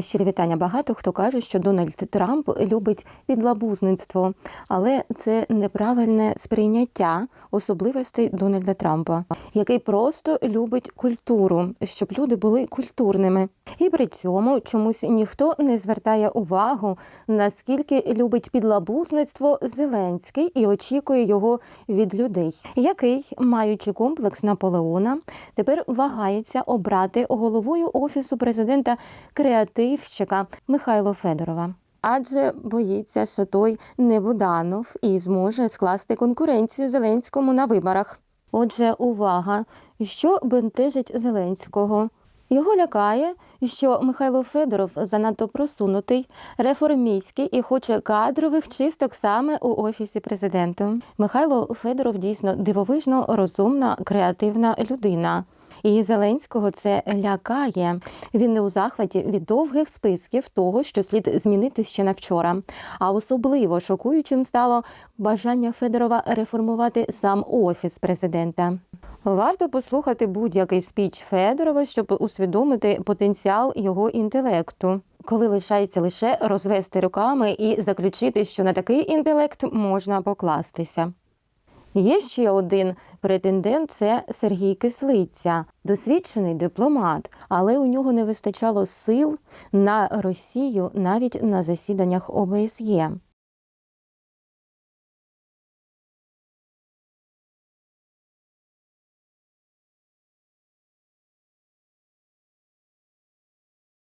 Щирі вітання. Багато хто каже, що Дональд Трамп любить підлабузництво, але це неправильне сприйняття особливостей Дональда Трампа, який просто любить культуру, щоб люди були культурними. І при цьому чомусь ніхто не звертає увагу, наскільки любить підлабузництво Зеленський і очікує його від людей, який, маючи комплекс Наполеона, тепер вагається обрати головою офісу президента креативщика Михайло Федорова. Адже боїться, що той не Буданов і зможе скласти конкуренцію Зеленському на виборах. Отже, увага, що бентежить Зеленського. Його лякає, що Михайло Федоров занадто просунутий, реформістський і хоче кадрових чисток саме у офісі президента. Михайло Федоров дійсно дивовижно розумна, креативна людина. І Зеленського це лякає. Він не у захваті від довгих списків того, що слід змінити ще на вчора. А особливо шокуючим стало бажання Федорова реформувати сам офіс президента. Варто послухати будь-який спіч Федорова, щоб усвідомити потенціал його інтелекту. Коли лишається лише розвести руками і заключити, що на такий інтелект можна покластися. Є ще один претендент це Сергій Кислиця, досвідчений дипломат, але у нього не вистачало сил на Росію навіть на засіданнях ОБСЄ.